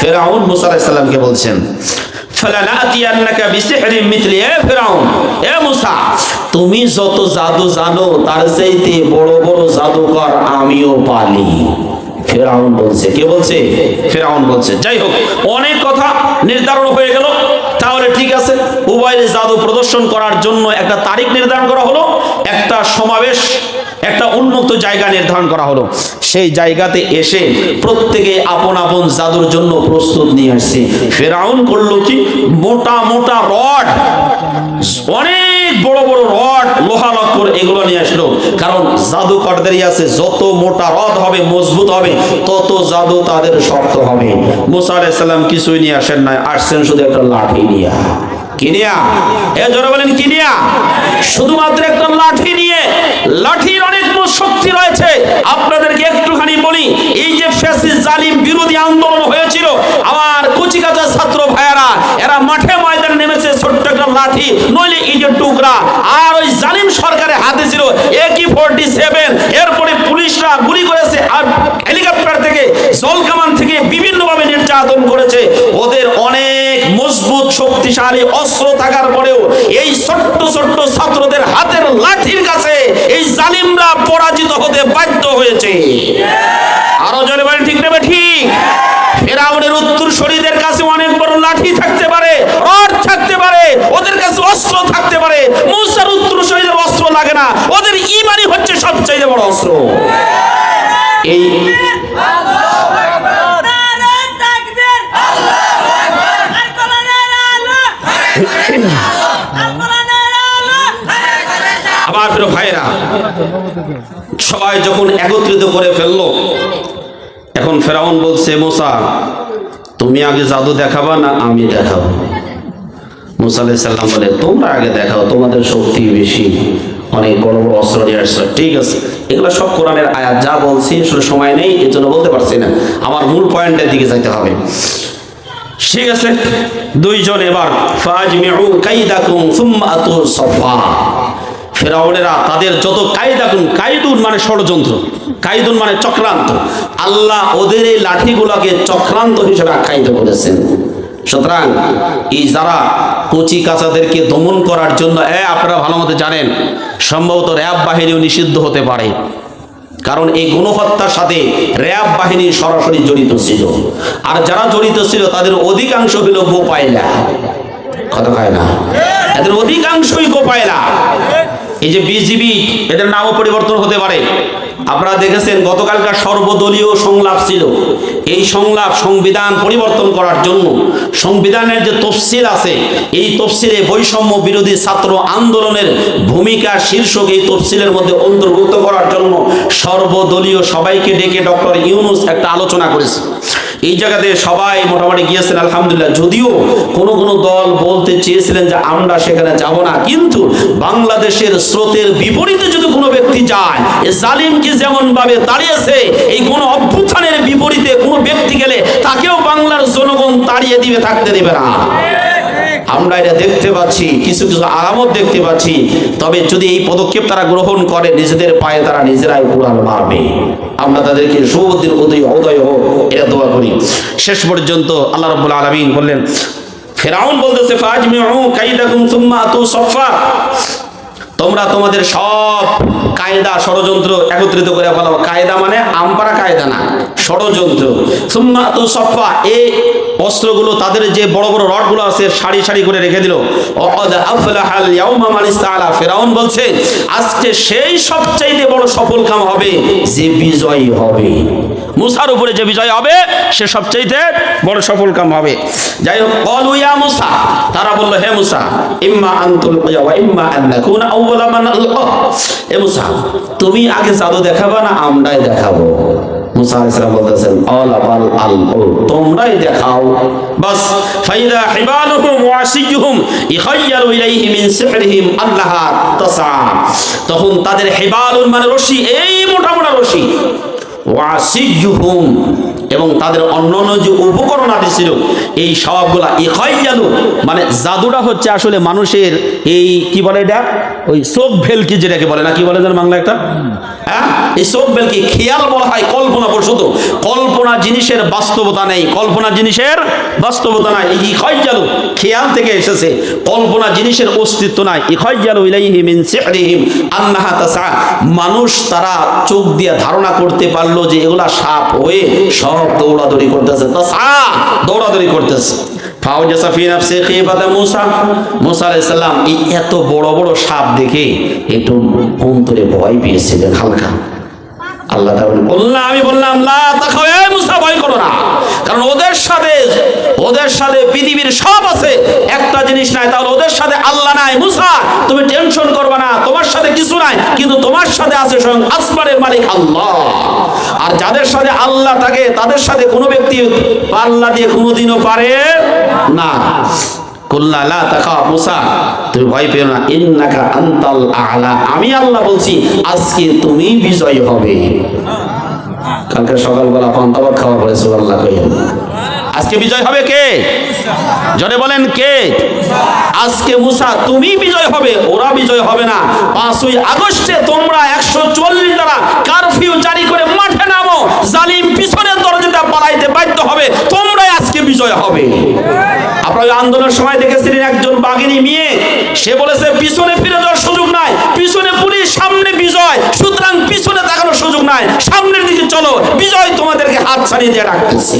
ফেরাউন মুসা আলাইহিস সালামকে বলছেন তুমি যত জাদু জানো তার চাইতে বড় বড় জাদুকর আমিও পালি। ফেরাউন বলছে কে বলছে? ফেরাউন বলছে যাই হোক অনেক কথা নির্ধারণ হয়ে গেল। তাহলে ঠিক আছে উভয়ের জাদু প্রদর্শন করার জন্য একটা তারিখ নির্ধারণ করা হলো। একটা সমাবেশ একটা উন্মুক্ত জায়গা নির্ধারণ করা হলো। সেই জায়গাতে এসে প্রত্যেকে আপন আপন জাদুর জন্য প্রস্তুত নিয়ে আসছে। ফেরাউন করল কি? মোটা মোটা রড। অনেক বড় বড় রড, লোহা লক্কর, এগুলো নিয়ে আসলো। কারণ জাদুকরদেরই আছে, যত মোটা রড হবে, মজবুত হবে, তত জাদু তাদের শক্ত হবে। মুসা আলাইহিস সালাম কিছুই নিয়ে আসেন না আসছেন শুধু একটা লাঠি নিয়ে। কিনিয়া? এ জোরে বলেন, কিনিয়া? শুধুমাত্র একটা লাঠি নিয়ে, লাঠির অনেক শক্তি রয়েছে। আপনাদেরকে একটুখানি বলি, এই যে ফ্যাসিস, জালিম বিরোধী আন্দোলন হয়েছিল, আমার কুচিকাচা ছাত্র ভাইয়ারা, এরা মাঠে ময়দানে নেমেছে ছোট্ট একটা লাঠি, নইলে ইটের টুকরা, আর ওই জালিম সরকারের হাতে ছিল একই ফোরটি সেভেন। এরপরে পুলিশরা গুলি করেছে, আর হেলিকপ্টার থেকে জলকামান থেকে বিভিন্নভাবে নির্যাতন করেছে। ওদের অনেক মজবুত শক্তিশালী, অস্ত্র থাকার পরেও এই ছোট্ট ছোট্ট ছাত্রদের হাতের লাঠির কাছে এই জালিমরা পরাজিত হতে বাধ্য হয়েছে। আরও জনে বলেন, ঠিক নেবে ঠিক। ফেরাউনের উত্তর শরীরের কাছে অনেক বড় লাঠি থাকতে পারে, রড থাকতে পারে, ওদের কাছে অস্ত্র থাকতে পারে। মুসার উত্তর শরীরের অস্ত্র লাগে না, ওদের ইমানই হচ্ছে সবচাইতে বড় অস্ত্র। এই সবাই যখন একত্রিত করে ফেলল, এখন ফেরাউন বলছে, মোসা, তুমি আগে জাদু দেখাবা না আমি দেখাবো? বলে, তোমরা আগে দেখাও, তোমাদের শক্তি বেশি। অনেক বড় বড় অস্ত্র নিয়ে আসছো, ঠিক আছে। এগুলো সব কোরআনের আয়াত, যা বলছি আসলে সময় নেই এর জন্য বলতে পারছি না। আমার মূল পয়েন্টের দিকে যাইতে হবে। ঠিক আছে? দুইজন এবার, ফাজমিউ কাইদাকুম সুম্মা আতু সফা। ফেরাউনেরা তাদের যত কায়দাকুন কাইদুন মানে ষড়যন্ত্র কাইদুন মানে চক্রান্ত। আল্লাহ ওদের এই লাঠিগুলোকে চক্রান্ত হিসেবে আখ্যায়িত করেছেন। সুতরাং এই যারা কচি কাচাদেরকে দমন করার জন্য, এ, আপনারা ভালো মতো জানেন, সম্ভবত র্যাব বাহিনীও নিষিদ্ধ হতে পারে। কারণ এই গণহত্যার সাথে র্যাব বাহিনী সরাসরি জড়িত ছিল। আর যারা জড়িত ছিল, তাদের অধিকাংশ হইল গোপাইলা কথা কয় না? এদের অধিকাংশই গোপাইলা এই যে বিজিবি এদের নামও পরিবর্তন হতে পারে। আপনারা দেখেছেন, গতকালকার সর্বদলীয় সংলাপ ছিল। এই সংলাপ সংবিধান পরিবর্তন করার জন্য সংবিধানের যে তফসিল আছে, এই তফসিলে বৈষম্য বিরোধী ছাত্র আন্দোলনের ভূমিকা শীর্ষক এই তফসিলের মধ্যে অন্তর্ভুক্ত করার জন্য সর্বদলীয় সবাইকে ডেকে ডক্টর ইউনুস একটা আলোচনা করেছে। এই জায়গাতে সবাই মোটামুটি গিয়েছেন, আলহামদুলিল্লাহ। যদিও কোনো কোনো দল বলতে চেয়েছিলেন যে আমরা সেখানে যাব না, কিন্তু বাংলাদেশের স্রোতের বিপরীতে যদি কোনো ব্যক্তি যায় জালিমকে যেমন ভাবে দাঁড়িয়েছে, এই কোনো অভ্যুত্থানের বিপরীতে কোনো ব্যক্তি গেলে তাকেও বাংলার জনগণ তাড়িয়ে দিবে, থাকতে দেবে না। আমরা এটা দেখতে পাচ্ছি, কিছু কিছু আলামত দেখতে পাচ্ছি, তবে যদি এই পদক্ষেপ তারা গ্রহণ করে, নিজেদের পায়ে তারা নিজেরাই কোরআন মারবে। আমরা তাদেরকে সুবুদ্ধির উদয় উদয় হোক, এটা দোয়া করি। শেষ পর্যন্ত আল্লাহ রব্বুল আলমিন বললেন, ফেরাউন বলতেছে, ফাজমিউ কাইদাকুম সুম্মা আতু সফা তোমরা তোমাদের সব কায়দা ষড়যন্ত্র একত্রিত করে ফেলো কায়দা মানে আমপারা কায়দা না, ষড়যন্ত্র। সুম্মা সফা এই অস্ত্রগুলো তাদের যে বড় বড় রডগুলো আছে, সারি সারি করে রেখে দিল। ফিরাউন বলছে, আজকে সেই সবচাইতে বড় সফল কাম হবে যে বিজয়ী হবে। মুসার উপরে যে বিজয় হবে, সে সবচাইতে বড় সফল কাম হবে। যাই হোক মুসা, তারা বলল, হে মুসা, ইম্মা আনতুল ইম্মা আন তুমি আগে জাদু দেখাবা না আমরাই দেখাবো? দেখাও। বাস, ফাইদা হিবালুহুম ওয়া আসিয়ুহুম ইখাইয়ালু ইলাইহি মিন সিহরিহিম আল্লাহা তাসা তখন তাদের হিবালুন মানে রশি, এই মোটা মোটা রশি। ওয়াসিজুহুম এবং তাদের অন্যান্য যে উপকরণ আদি ছিল, এই স্বভাবগুলা সবগুলা ইখাইয়ালু মানে জাদুটা হচ্ছে আসলে মানুষের এই, কি বলে এটা? ওই চোখ ভেলকি যেটাকে বলে না, কি বলে যেন বাংলা একটা? হ্যাঁ? এই চোখ ভেলকি, খেয়াল বলা হয় কল্পনা প্রসূত। কল্পনা জিনিসের বাস্তবতা নেই, কল্পনা জিনিসের বাস্তবতা নাই এই ইখয়জালু খেয়াল থেকে এসেছে। কল্পনা জিনিসের অস্তিত্ব নাই ইখয়জালু ইলাইহি মিন সিহরিহিম, আন্নাহা তাসা মানুষ তারা চোখ দিয়ে ধারণা করতে পারল যে এগুলা সাপ হয়ে সব দৌড়াদৌড়ি করতেছে। তাসা দৌড়াদৌড়ি করতেছে। মুসা। এত বড় বড় সাপ দেখে একটু অন্তরে ভয় পেয়েছিলেন হালকা। আল্লাহ বললাম আমি বললাম, লা তাখাও এ মুসা, ভয় করো না। কারণ ওদের সাথে ওদের সাথে পৃথিবীর সব আছে, একটা জিনিস নাই। তাহলে ওদের সাথে আল্লাহ নাই, মুসা। তুমি টেনশন করবে না, তোমার সাথে কিছু নাই, কিন্তু তোমার সাথে আছে স্বয়ং আসমানের মালিক আল্লাহ। আর যাদের সাথে আল্লাহ থাকে, তাদের সাথে কোনো ব্যক্তি পাল্লা দিয়ে কোনোদিনও পারে না। আজকে জনে বলেন কে? আজকে মুসা, তুমি বিজয় হবে, ওরা বিজয় হবে না। পাঁচই আগস্টে তোমরা একশো চল্লিশ দ্বারা কারফিউ জারি করে মাঠে নামো। জালিম পিছনের দরজাটা পালাইতে বাধ্য হবে। তোমরাই আজকে বিজয় হবে। আপনারা আন্দোলনের সময় দেখেছিলেন একজন বাগিনী মেয়ে, সে বলেছে, পিছনে ফিরে যাওয়ার সুযোগ নাই। পিছনে পুলিশ, সামনে বিজয়। সুতরাং পিছনে তাকানোর সুযোগ নাই। সামনের দিকে চলো। বিজয় তোমাদেরকে হাত ছাড়িয়ে দিয়ে রাখতেছি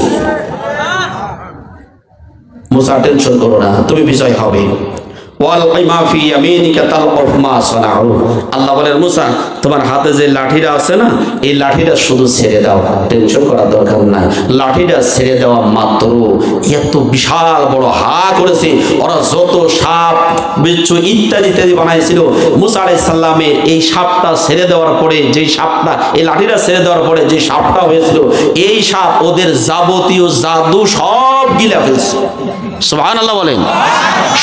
মুসা টেনশন করো না। তুমি বিজয় হবে। মুসা এই বানাইছিল। এই সাপটা ছেড়ে দেওয়ার পরে, যেই সাপটা, এই লাঠিটা ছেড়ে দেওয়ার পরে যে সাপটা হয়েছিল, এই সাপ ওদের যাবতীয় জাদু সব গিলা ফেলছে। বলেন।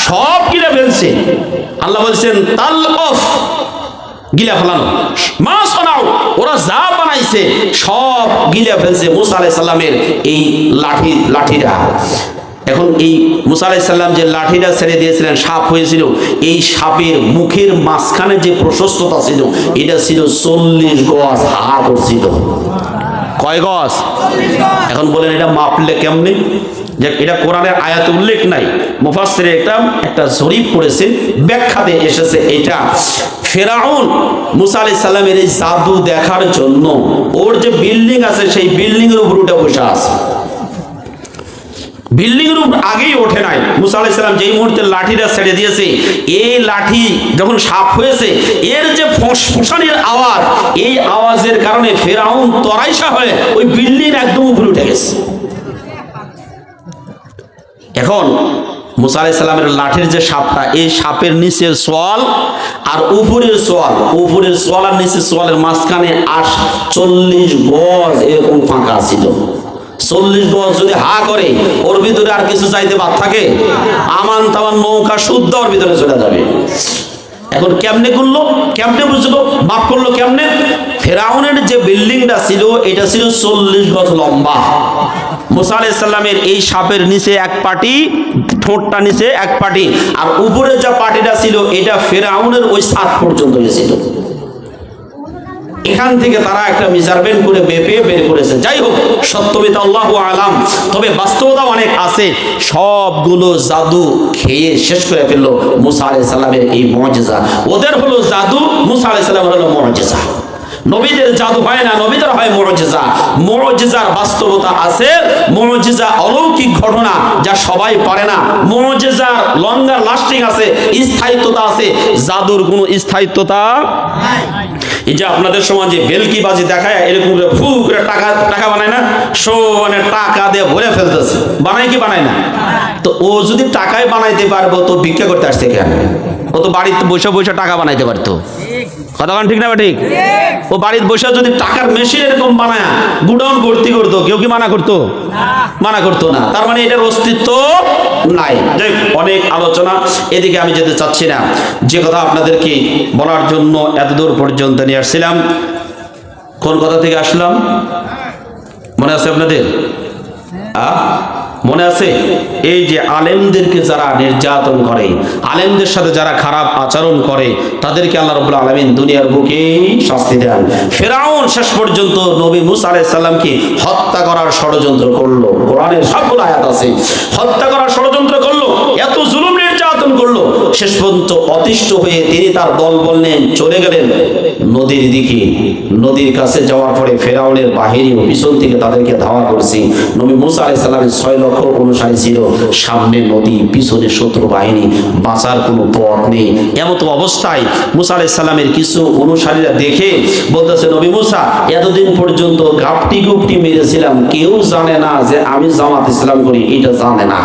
সব গিলা ফেলছে। আল্লাহ বলছেন, তাল অফ গিলা ফেলানো। মা শোনাও ওরা যা বানাইছে, সব গিলা ফেলছে মুসা আলাইহিস সালামের এই লাঠি, লাঠিটা। এখন এই মুসা আলাইহিস সালাম যে লাঠিটা ছেড়ে দিয়েছিলেন, সাপ হয়েছিল, এই সাপের মুখের মাঝখানে যে প্রশস্ততা ছিল, এটা ছিল চল্লিশ গজ হা করছিল কয় গজ? এখন বলেন এটা মাপলে কেমনি? যে এটা কোরআনের আয়াত উল্লেখ নাই। মুফাসসিরে এটা একটা জরিপ পড়েছে দিয়ে এসেছে এটা। ফেরাউন মুসা আলাইহিস সালামের এই জাদু দেখার জন্য ওর যে বিল্ডিং আছে, সেই বিল্ডিং এর উপর উঠে বসে আছে। বিল্ডিং উপর আগেই ওঠে নাই। মুসা আলাইহিস সালাম যেই মুহূর্তে লাঠিটা ছেড়ে দিয়েছে, এই লাঠি যখন সাপ হয়েছে, এর যে ফোঁসানির আওয়াজ, এই আওয়াজের কারণে ফেরাউন তরাইসা হয়ে ওই বিল্ডিং একদম উপরে উঠে গেছে। এখন মুসা আলাইহিস লাঠির যে সাপটা, এই সাপের নিচের সোয়াল আর উপরের সোয়াল উপরের সোয়াল আর নিচের সোয়ালের মাঝখানে আশ চল্লিশ গজ এরকম ফাঁকা ছিল। চল্লিশ গজ যদি হা করে, ওর ভিতরে আর কিছু চাইতে বাদ থাকে? আমান তামান নৌকা শুদ্ধ ওর ভিতরে চলে যাবে। এখন কেমনে করল? কেমনে বুঝলো? মাফ করল কেমনে? ফেরাউনের যে বিল্ডিংটা ছিল, এটা ছিল চল্লিশ গজ লম্বা। মুসা আলাইসাল্লামের এই সাপের নিচে এক পাটি, ঠোঁটটা নিচে এক পাটি, আর উপরে যা পাটিটা ছিল, এটা ফেরাউনের ওই সাত পর্যন্ত গেছিল। এখান থেকে তারা একটা মেজারমেন্ট করে বেপে বের করেছে। যাই হোক সত্যবিতা আল্লাহ আলাম। তবে বাস্তবতা অনেক আছে। সবগুলো জাদু খেয়ে শেষ করে ফেলল মুসা আলাই সাল্লামের এই মজেজা। ওদের হলো জাদু, মুসা আলাই সাল্লামের হলো মজেজা। নবীদের জাদু হয় না, নবীদের হয় মরজিজা মরজিজার বাস্তবতা আছে মরজিজা অলৌকিক ঘটনা যা সবাই পারে না। মরজিজার লঙ্গার লাস্টিং আছে, স্থায়িত্বতা আছে। জাদুর কোনো স্থায়িত্বতা এই যে আপনাদের সমাজে বেলকি বাজি দেখায়, এরকম ফু করে টাকা টাকা বানায় না সো মানে টাকা দিয়ে ভরে ফেলতেছে। বানায় কি বানায় না? তো ও যদি টাকায় বানাইতে পারব, তো ভিক্ষা করতে আসছে কেন? ও তো বাড়িতে বসে বসে টাকা বানাইতে পারতো। কথা ঠিক না ঠিক? ও বাড়ির বসে যদি টাকার মেশিন এরকম বানায়, গুডাউন ভর্তি করতো, কেউ কি মানা করতো? মানা করতো না। তার মানে এটার অস্তিত্ব নাই। যাই অনেক আলোচনা। এদিকে আমি যেতে চাচ্ছি না। যে কথা আপনাদেরকে বলার জন্য এত দূর পর্যন্ত নিয়ে আসছিলাম। কোন কথা থেকে আসলাম? মনে আছে আপনাদের? আ? মনে আছে? এই যে আলেমদেরকে যারা নির্যাতন করে, আলেমদের সাথে যারা খারাপ আচরণ করে, তাদেরকে আল্লাহ রবুল আলমিন দুনিয়ার বুকে শাস্তি দেন। ফেরাউন শেষ পর্যন্ত নবী মুসা আলাইসাল্লামকে হত্যা করার ষড়যন্ত্র করল। কোরআনের সবগুলো আয়াত আছে। হত্যা করার ষড়যন্ত্র করল। এত জুলুম নির্যাতন করল। শেষ পর্যন্ত অতিষ্ঠ হয়ে তিনি তার দল বললেন, চলে গেলেন নদীর দিকে। নদীর কাছে যাওয়ার পরে ফেরাউনের বাহিনী ও পিছন থেকে তাদেরকে ধাওয়া করছে। নবী মুসা আলাইসাল্লামের ছয় লক্ষ অনুসারী ছিল। সামনে নদী, পিছনে শত্রু বাহিনী। বাঁচার কোনো পথ নেই। এমত অবস্থায় মুসা আলাইসাল্লামের কিছু অনুসারীরা দেখে বলতেছে, নবী মুসা, এতদিন পর্যন্ত গাপটি গুপটি মেরেছিলাম। কেউ জানে না যে আমি জামাত ইসলাম করি। এটা জানে না।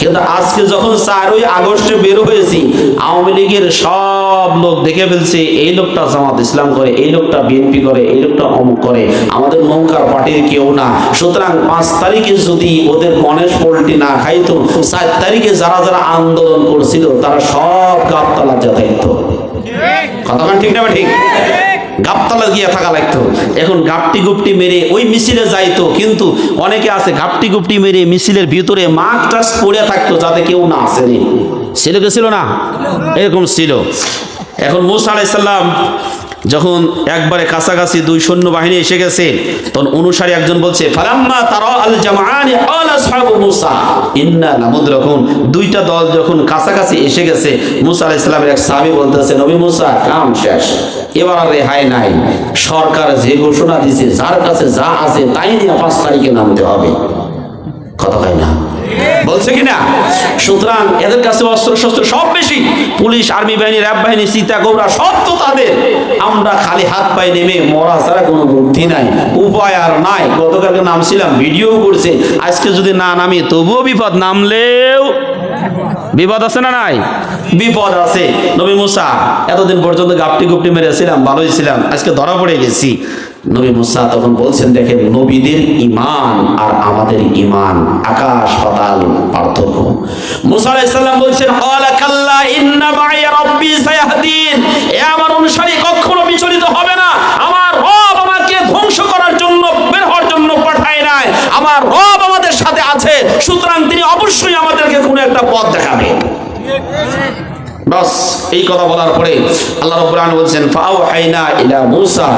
কিন্তু আজকে যখন চারই আগস্টে বের হয়েছি, আওয়ামী লীগের সব লোক দেখে ফেলছে, এই লোকটা জামাত ইসলাম করে, এই লোকটা বিএনপি করে, এই লোকটা অমুক করে। আমাদের নৌকার পার্টির কেউ না। সুতরাং পাঁচ তারিখে যদি ওদের গণেশ পোল্ট্রি না খাইতো, চার তারিখে যারা যারা আন্দোলন করছিল, তারা সব গাবতলা যাতায়াত কথাটা ঠিক না ঠিক? গাবতলা গিয়ে থাকা লাগতো। এখন গাপটি গুপটি মেরে ওই মিছিলে যাইতো, কিন্তু অনেকে আছে গাপটি গুপটি মেরে মিছিলের ভিতরে মাছ টাস পড়ে থাকতো, যাতে কেউ না আসেনি। ছিল কি ছিল না? এরকম ছিল। এখন মুসা আলাইসাল্লাম যখন একবারে কাছাকাছি দুই সৈন্য বাহিনী এসে গেছে, তখন অনুসারী একজন বলছে আল দুইটা দল যখন কাছাকাছি এসে গেছে, মুসা আলাইহিস এক সাহাবী বলতেছে, নবী মুসা, কাম শেষ। এবার আর রেহাই নাই। সরকার যে ঘোষণা দিয়েছে যার কাছে যা আছে, তাই নিয়ে পাঁচ তারিখে নামতে হবে। কথা হয় না। বলছে কিনা সুতরাং এদের কাছে অস্ত্র শস্ত্র সব বেশি। পুলিশ, আর্মি বাহিনী, র্যাব বাহিনী, সীতা, গোবরা, সব তো তাদের। আমরা খালি হাত পায়ে নেমে মরা ছাড়া কোনো বুদ্ধি নাই, উপায় আর নাই। গতকালকে নামছিলাম, ভিডিও করছে। আজকে যদি না নামি, তবুও বিপদ। নামলেও বিপদ আছে না নাই? বিপদ আছে। নবী মুসা, এতদিন পর্যন্ত গাপটি গুপটি মেরেছিলাম, ভালোই ছিলাম। আজকে ধরা পড়ে গেছি। নবী মুসা তখন বলছেন, দেখেন, নবীদের ইমান আর আমাদের ইমান আকাশ, পাতাল পার্থক্য। মুসা আলাইহিস বলছেন, ক্বালা কাল্লা ইন্না রাব্বি এ আমার অনুসারী কখনো বিচলিত হবে না। আমার রব আমাকে ধ্বংস করার জন্য বের হওয়ার জন্য পাঠায় নাই। আমার রব আমাদের সাথে আছে, সুতরাং তিনি অবশ্যই আমাদেরকে কোনো একটা পথ দেখাবে বাস, এই কথা বলার পরে আল্লাহ রাব্বুল আলামিন বলছেন ফাআওহাইনা ইলা মূসা।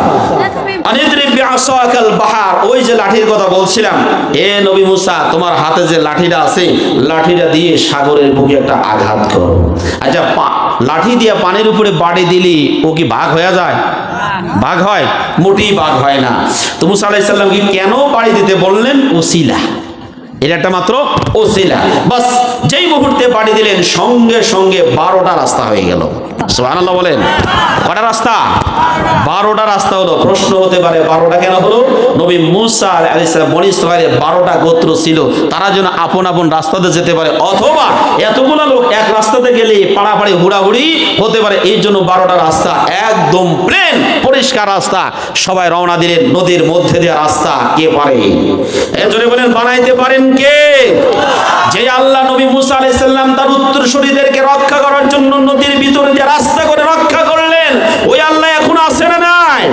আনিদ্রিব বিআসাকাল বাহার। ওই যে লাঠির কথা বলছিলাম এ নবী মুসা, তোমার হাতে যে লাঠিটা আছে, লাঠিটা দিয়ে সাগরের বুকে একটা আঘাত করো। আচ্ছা লাঠি দিয়ে পানির উপরে বাড়ি দিলি, ও কি ভাগ হয়ে যায়? ভাগ হয়? মোটেই ভাগ হয় না। তো মুসা আলাইহিস সালামকে কেন বাড়ি দিতে বললেন? ওসিলা। এটা একটা মাত্র ওসিলা বাস, যেই মুহূর্তে বাড়ি দিলেন, সঙ্গে সঙ্গে বারোটা রাস্তা হয়ে গেল। বলেন। কটা রাস্তা? বারোটা রাস্তা হলো, প্রশ্ন হতে পারে বারোটা কেন হলো? নবী মুসা আলাইসালাম বনি ইসরায়েলের বারোটা গোত্র ছিল। তারা যেন আপন আপন রাস্তাতে যেতে পারে। অথবা এতগুলো লোক এক রাস্তাতে গেলে পাড়াপাড়ি, হুড়াহুড়ি হতে পারে। এই জন্য বারোটা রাস্তা একদম প্লেন পরিষ্কার রাস্তা। সবাই রওনা দিলেন নদীর মধ্যে দেওয়া রাস্তা কে পারে? এজন্য বলেন, বানাইতে পারেন কে? যে আল্লাহ নবী মুসা আলাইহিস সালাম তার উত্তরসূরিদেরকে রক্ষা করার জন্য নদীর ভিতরে যে রাস্তা করে রক্ষা করলেন, ওই আল্লাহ এখন আছে না নাই?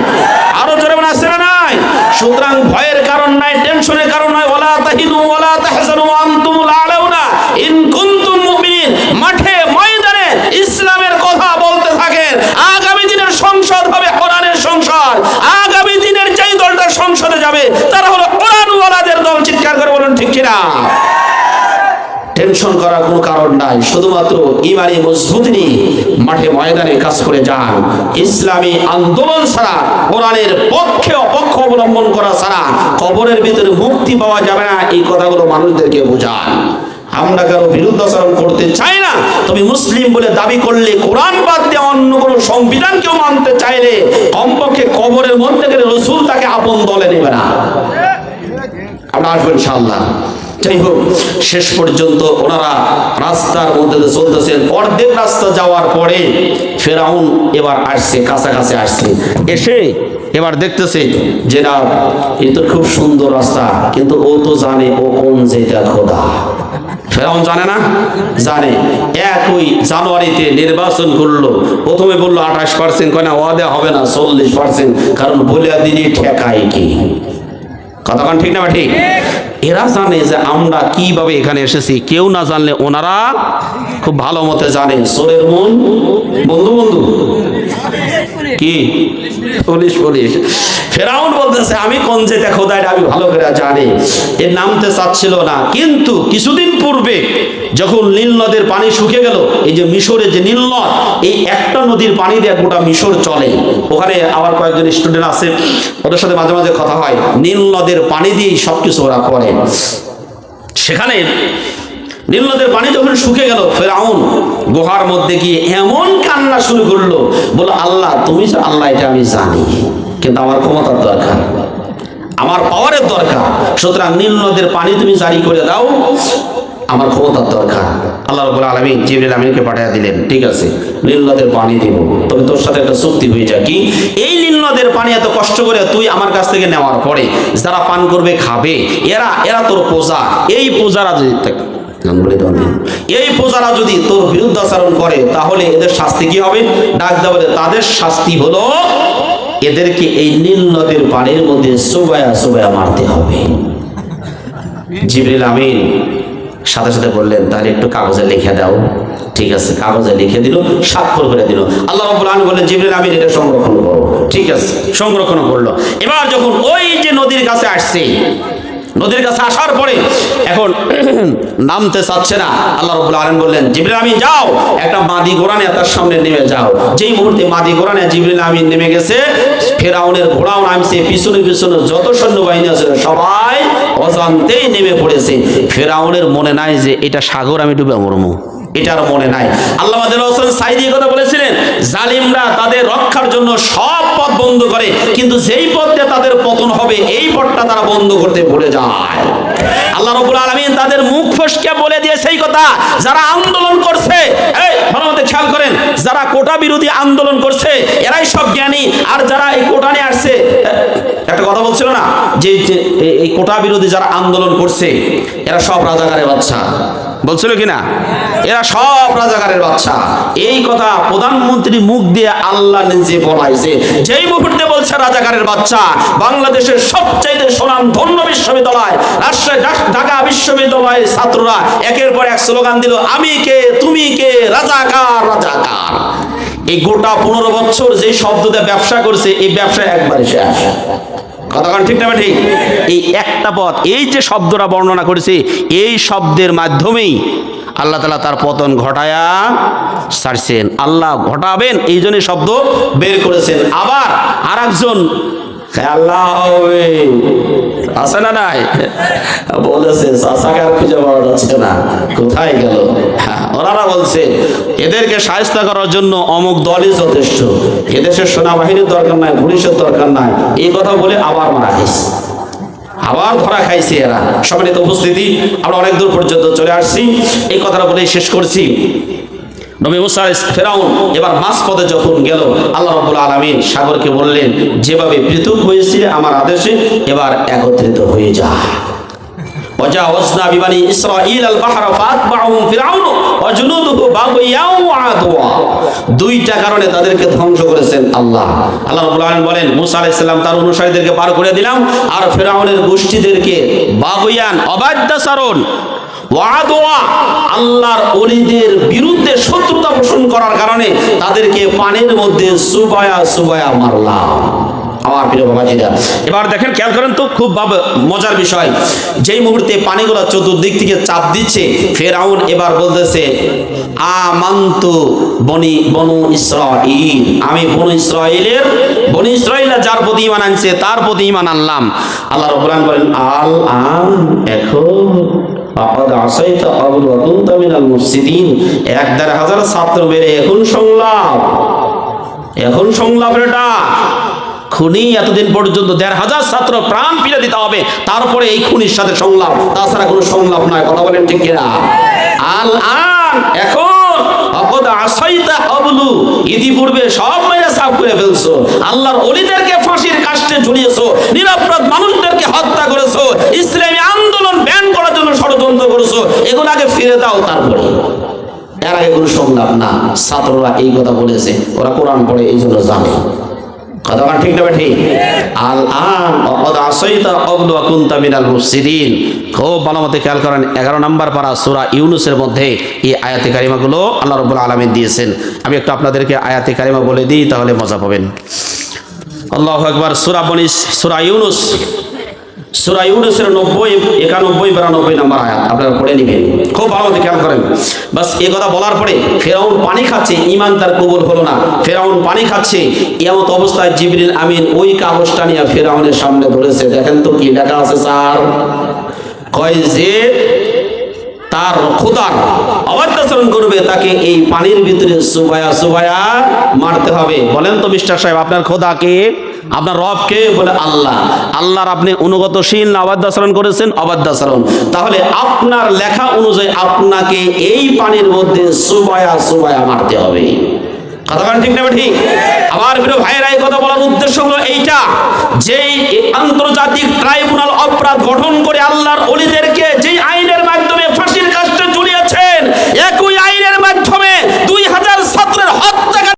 আরও জোরে আছে না নাই? সুতরাং ভয়ের কারণ নাই, টেনশনের কারণ নাই, ওয়ালা তাহিনু ওয়ালা তাহজানু আনতুমুল আলাউনা। ইন কুনতুম মুমিনিন, মাঠে ময়দানে ইসলামের কথা বলতে থাকেন। আগামী দিনের সংসদ হবে কোরআনের সংসদ। আগামী দিনের যেই দলটা সংসদে যাবে, তারা হলো কোরআনওয়ালাদের দল। চিৎকার করে বলুন, ঠিক কিনা? টেনশন করার কোনো কারণ নাই। শুধুমাত্র ইমানি মজবুত নিয়ে মাঠে ময়দানে কাজ করে যান। ইসলামী আন্দোলন ছাড়া, কোরআনের পক্ষে অপক্ষ অবলম্বন করা ছাড়া কবরের ভিতরে মুক্তি পাওয়া যাবে না, এই কথাগুলো মানুষদেরকে বোঝান। আমরা কারও বিরুদ্ধাচরণ করতে চাই না তুমি মুসলিম বলে দাবি করলে কোরআন বাদ দিয়ে অন্য কোনো সংবিধান কেউ মানতে চাইলে কমপক্ষে কবরের মধ্যে গেলে রসুল তাকে আপন দলে নেবে না। আমরা আসব ইনশাল্লাহ যাই হোক, শেষ পর্যন্ত ওনারা রাস্তার মধ্যে চলতেছেন। অর্ধেক রাস্তা যাওয়ার পরে ফেরাউন এবার আসছে, কাছাকাছি আসছে। এসে এবার দেখতেছে যে, না এ তো খুব সুন্দর রাস্তা, কিন্তু ও তো জানে ও কোন যেটা খোদা। ফেরাউন জানে না? জানে। একই জানুয়ারিতে নির্বাচন করল। প্রথমে বলল, আঠাশ পার্সেন্ট কয়, না, ওয়াদে হবে না, চল্লিশ পার্সেন্ট কারণ বলিয়া দিনই ঠেকায় কি? কথাক্ষণ ঠিক না ঠিক? এরা জানে যে আমরা কীভাবে এখানে এসেছি। কেউ না জানলে ওনারা খুব ভালো মতে জানে। সোরের মন, বন্ধু বন্ধু? কি? Police police. ফেরাউন বলতেছে, আমি কোন যেটা খোদা এটা আমি ভালো করে জানি। এর নামতে চাচ্ছিল না। কিন্তু কিছুদিন পূর্বে যখন নীল নদের পানি শুকিয়ে গেল, এই যে মিশরে যে নীল নদ, এই একটা নদীর পানি দিয়ে গোটা মিশর চলে। ওখানে আবার কয়েকজন স্টুডেন্ট আছে, ওদের সাথে মাঝে মাঝে কথা হয়। নীল নদের পানি দিয়েই সবকিছু ওরা করে। সেখানে নীল নদের পানি যখন শুকে গেল, ফেরাউন গুহার মধ্যে গিয়ে এমন কান্না শুরু করল বলো আল্লাহ, তুমি আল্লাহ, এটা আমি জানি, কিন্তু আমার ক্ষমতার দরকার। আমার পাওয়ারের দরকার। সুতরাং নীল নদের পানি তুমি জারি করে দাও, আমার ক্ষমতার দরকার। আল্লাহ রবুল আলমিন জিবরিল আমিনকে পাঠিয়ে দিলেন, ঠিক আছে, নীল নদের পানি দিব, তবে তোর সাথে একটা চুক্তি হয়ে যায় কি এই নীল নদের পানি এত কষ্ট করে তুই আমার কাছ থেকে নেওয়ার পরে যারা পান করবে, খাবে। এরা এরা তোর পূজা এই পূজারা যদি। এই প্রজারা যদি তোর বিরুদ্ধাচরণ করে, তাহলে এদের শাস্তি কি হবে? ডাক দেওয়া তাদের শাস্তি হলো এদেরকে এই নীল নদের পানির মধ্যে সোবায়া সোবায়া মারতে হবে। জিবরিল আমিন সাথে সাথে বললেন, তাহলে একটু কাগজে লিখে দাও। ঠিক আছে, কাগজে লিখে দিল, স্বাক্ষর করে দিল। আল্লাহ আলামিন বললেন, জিবরিল আমিন, এটা সংরক্ষণ করো। ঠিক আছে, সংরক্ষণ করল। এবার যখন ওই যে নদীর কাছে আসছে, নদীর কাছে আসার পরে এখন নামতে চাচ্ছে না। আল্লাহ রবুল্লা আলম বললেন, জিবরিল আমিন, যাও, একটা মাদি ঘোড়া নিয়ে তার সামনে নেমে যাও। যেই মুহূর্তে মাদি ঘোড়া নিয়ে জিবরিল আমিন নেমে গেছে, ফেরাউনের ঘোড়াও নামছে, পিছনে পিছনে যত সৈন্যবাহিনী আছে, সবাই অজান্তেই নেমে পড়েছে। ফেরাউনের মনে নাই যে, এটা সাগর, আমি ডুবে মরমু এটার মনে নাই। আল্লাহ হোসেন সাইদি কথা বলেছিলেন, জালিমরা তাদের রক্ষার জন্য সব পথ বন্ধ করে, কিন্তু যেই পথ তাদের পতন হবে, এই পথটা তারা বন্ধ করতে ভুলে যায়। আল্লাহ রবুল আলমিন তাদের মুখ ফসকে বলে দিয়ে সেই কথা। যারা আন্দোলন করছে ভালো মতো খেয়াল করেন, যারা কোটা বিরোধী আন্দোলন করছে, এরাই সব জ্ঞানী, আর যারা এই কোটা নিয়ে আসছে একটা কথা বলছিল না? যে এই- কোটা বিরোধী যারা আন্দোলন করছে, এরা সব রাজাকারের বাচ্চা বলছিল কি না? এরা সব রাজাকারের বাচ্চা। এই কথা প্রধানমন্ত্রী মুখ দিয়ে আল্লাহ নিজে বলাইছে যেই মুহূর্তে বলছে রাজাকারের বাচ্চা, বাংলাদেশের সবচাইতে সুনাম ধন্য বিশ্ববিদ্যালয়, রাজশাহী ঢাকা বিশ্ববিদ্যালয়ের ছাত্ররা একের পর এক স্লোগান দিল, আমি কে, তুমি কে, রাজাকার রাজাকার। এই গোটা পনেরো বছর যে শব্দ দিয়ে ব্যবসা করছে, এই ব্যবসা একবারে শেষ। কথাক্ষণ ঠিক না ঠিক এই একটা পথ, এই যে শব্দটা বর্ণনা করেছে, এই শব্দের মাধ্যমেই আল্লাহ তালা তার পতন ঘটায়া সারছেন আল্লাহ ঘটাবেন এই জন্য শব্দ বের করেছেন। আবার আর একজন আল্লাহ হবে। আছে না নাই? বলেছে চাষাকে আর খুঁজে পাওয়া যাচ্ছে না। কোথায় গেল? হ্যাঁ, ওনারা বলছে এদেরকে সাহায্য করার জন্য অমুক দলই যথেষ্ট। এদেশের সেনাবাহিনীর দরকার নাই পুলিশের দরকার নাই। এই কথা বলে আবার মারা গেছে। আবার ধরা খাইছে এরা। সম্মানিত উপস্থিতি আমরা অনেক দূর পর্যন্ত চলে আসছি। এই কথাটা বলেই শেষ করছি। নবী মুসা ফেরাউন এবার মাছ পদে যখন গেল, আল্লাহ রবুল আলমিন সাগরকে বললেন, যেভাবে পৃথক হয়েছিল আমার আদেশে, এবার একত্রিত হয়ে যা। অজা ওসনা বিমানি ইসরাইল আল বাহরা দুইটা কারণে তাদেরকে ধ্বংস করেছেন আল্লাহ। আল্লাহ রাব্বুল বলেন, মুসা তার অনুসারীদেরকে বার করে দিলাম, আর ফেরাউনের গোষ্ঠীদেরকে বাগিয়ান, অবাধ্যসারণ ওয়াদোয়া আল্লাহর অলিদের বিরুদ্ধে শত্রুতা পোষণ করার কারণে তাদেরকে পানির মধ্যে সুবায়া সুবায়া মারলাম। আমার প্রিয় বাবাজিরা, এবার দেখেন, খেয়াল করেন তো, খুব ভাব- মজার বিষয়। যেই মুহূর্তে পানিগুলো চতুর্দিক থেকে চাপ দিচ্ছে, ফেরাউন এবার বলতেছে, আমান্তু বনি, বনু ইসরাইল আমি বনু ইসরাইলের বনু ইসরাইলা যার প্রতি ইমান আনছে, তার প্রতি ইমান আনলাম। আল্লাহ রব্বুল আলামিন বলেন আল আন এখন তারপরে এই খুনির সাথে সংলাপ। তাছাড়া কোনো সংলাপ নয়, কথা বলেন ঠিক আল আন, এখন ইতিপূর্বে সব মেরে সাফ করে ফেলছো। আল্লাহর অলিদেরকে ফাঁসির কাষ্টে ঝুলিয়েছো, নিরাপরাধ মানুষদেরকে হত্যা করেছ, ইসলামী আন্দোলন ব্যান করার জন্য ষড়যন্ত্র করেছ, এগুলো আগে ফিরে দাও তারপরে। এর আগে কোনো সংলাপ না। ছাত্ররা এই কথা বলেছে, ওরা কোরআন পড়ে এই জন্য জানে। ঠিক খেয়াল করেন, এগারো নম্বর পারা সূরা ইউনুসের মধ্যে এই আল্লাহ রব্বুল আলামিন দিয়েছেন। আমি একটু আপনাদেরকে কারিমা বলে দিই, তাহলে মজা পাবেন। আল্লাহ একবার সূরা বনিস সূরা ইউনুস। সূরা ইউনুসের নব্বই, একানব্বই, বিরানব্বই নম্বর আয়াত। আপনারা পড়ে নেবেন। খুব ভালো মতো খেয়াল করেন। বাস এই কথা বলার পরে ফেরাউন পানি খাচ্ছে ইমান তার কবুল হলো না। ফেরাউন পানি খাচ্ছে এমত অবস্থায় জিবরিল আমিন ওই কাগজটা নিয়ে ফেরাউনের সামনে ধরেছে। দেখেন তো কি লেখা আছে, স্যার। কয় যে তার খোদার অবাধ্যাচরণ করবে, তাকে এই পানির ভিতরে সুবায়া সুবায়া মারতে হবে। বলেন তো মিস্টার সাহেব, আপনার খোদাকে আপনার রবকে বলে আল্লাহ। আল্লাহর আপনি অনুগতশীল না অবাধ্যাচরণ করেছেন, অবাধ্যাচরণ। তাহলে আপনার লেখা অনুযায়ী আপনাকে এই পানির মধ্যে সুবায়া সুবায়া মারতে হবে। কথা বলার উদ্দেশ্য হলো এইটা যে আন্তর্জাতিক ট্রাইব্যুনাল অপরাধ গঠন করে আল্লাহর অলিদেরকে যে